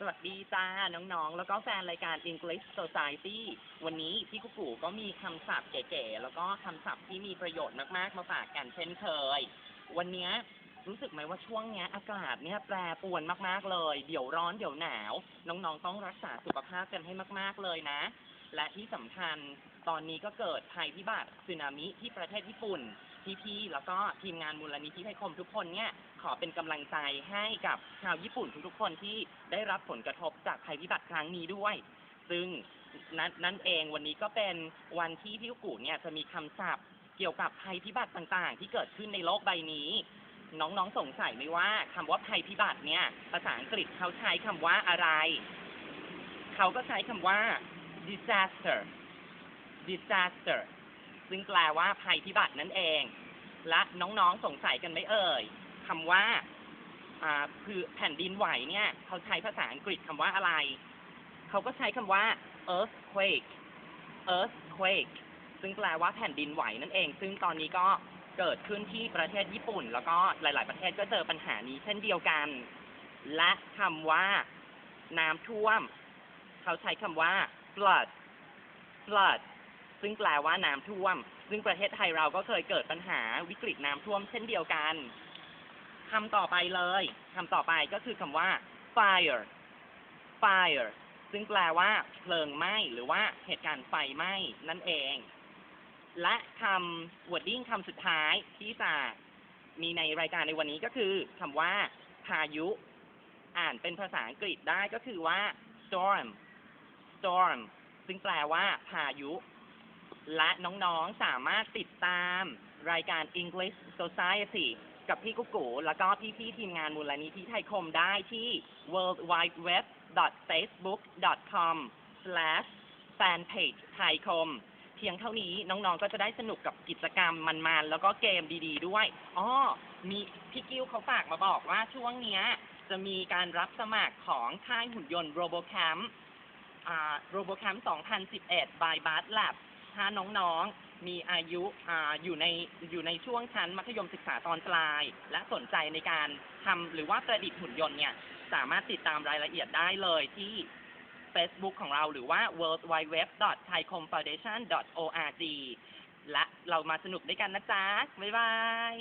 สวัสดีจ้า น้องๆ แล้วก็แฟนรายการ English Society วันนี้พี่กุ๊กกูก็มีคำศัพท์เก๋ๆ แล้วก็คำศัพท์ที่มีประโยชน์มากๆ มาฝากกันเช่นเคย วันนี้รู้สึกไหมว่าช่วงนี้อากาศเนี่ยแปรปรวนมากๆเลย เดี๋ยวร้อนเดี๋ยวหนาว น้องๆ ต้องรักษาสุขภาพกันให้มากๆเลยนะ และที่สำคัญตอนนี้ก็เกิดภัยพิบัติสึนามิที่ประเทศญี่ปุ่น พี่ๆ แล้วก็ทีมงานมูลนิธิไทยคมทุกคนเนี่ยขอเป็นกำลังใจให้กับชาวญี่ปุ่นทุกๆ คนที่ได้รับผลกระทบจากภัยพิบัติครั้งนี้ด้วย ซึ่งนั้นนั่นเองวันนี้ก็เป็นวันที่พี่กูเนี่ยจะมีคำศัพท์เกี่ยวกับภัยพิบัติต่างๆ ที่เกิดขึ้นในโลกใบนี้ น้องๆสงสัยไหมว่าคำว่าภัยพิบัติเนี่ยภาษาอังกฤษเขาใช้คำว่าอะไร เขาก็ใช้คำว่า disaster disaster ซึ่งแปลว่าภัยพิบัตินั่นเอง และน้องๆสงสัยกันไหมเอ่ยคำว่าอ่าคือแผ่นดินไหวเนี่ยเขาใช้ภาษาอังกฤษคำว่าอะไร เขาก็ใช้คำว่า earthquake earthquake ซึ่งแปลว่าแผ่นดินไหวนั่นเอง ซึ่งตอนนี้ก็เกิดขึ้นที่ประเทศญี่ปุ่น แล้วก็หลาย ๆ ประเทศก็เจอปัญหานี้เช่นเดียวกัน และคำว่าน้ำท่วม เขาใช้คำว่า flood flood ซึ่งแปลว่าน้ำท่วม ซึ่งประเทศไทยเราก็เคยเกิดปัญหาวิกฤตน้ำท่วมเช่นเดียวกันคำต่อไปเลยคำต่อไปก็คือคำว่า fire fire ซึ่งแปลว่าเพลิงไหม้หรือว่าเหตุการณ์ไฟไหม้นั่นเอง และคำ wording คำสุดท้ายที่จะมีในรายการในวันนี้ก็คือคำว่า พายุ อ่านเป็นภาษาอังกฤษได้ก็คือว่า storm storm ซึ่งแปลว่าพายุ และน้องๆสามารถติดตามรายการ English Society กับพี่กุ๊กกูแล้วก็พี่ๆทีมงานมูลนิธิไทยคมได้ที่ worldwideweb.facebook.com fanpage ไทยคม เพียงเท่านี้น้องๆก็จะได้สนุกกับกิจกรรมมันๆ แล้วก็เกมดีๆด้วยอ๋อมีพี่กิ้วเขาฝากมาบอกว่าช่วงเนี้ยจะมีการรับสมัครของค่ายหุ่นยนต์ RoboCamp อ่า RoboCamp 2011 by Bart Lab ถ้าน้องๆมีอายุอ่าอยู่ในอยู่ในช่วงชั้นมัธยมศึกษาตอนปลาย และสนใจในการทำหรือว่าประดิษฐ์หุ่นยนต์เนี่ยสามารถติดตามรายละเอียดได้เลยที่ Facebook ของเราหรือว่า worldwideweb.thaikomfoundation.org และเรามาสนุกด้วยกันนะจ๊ะ บ๊ายบาย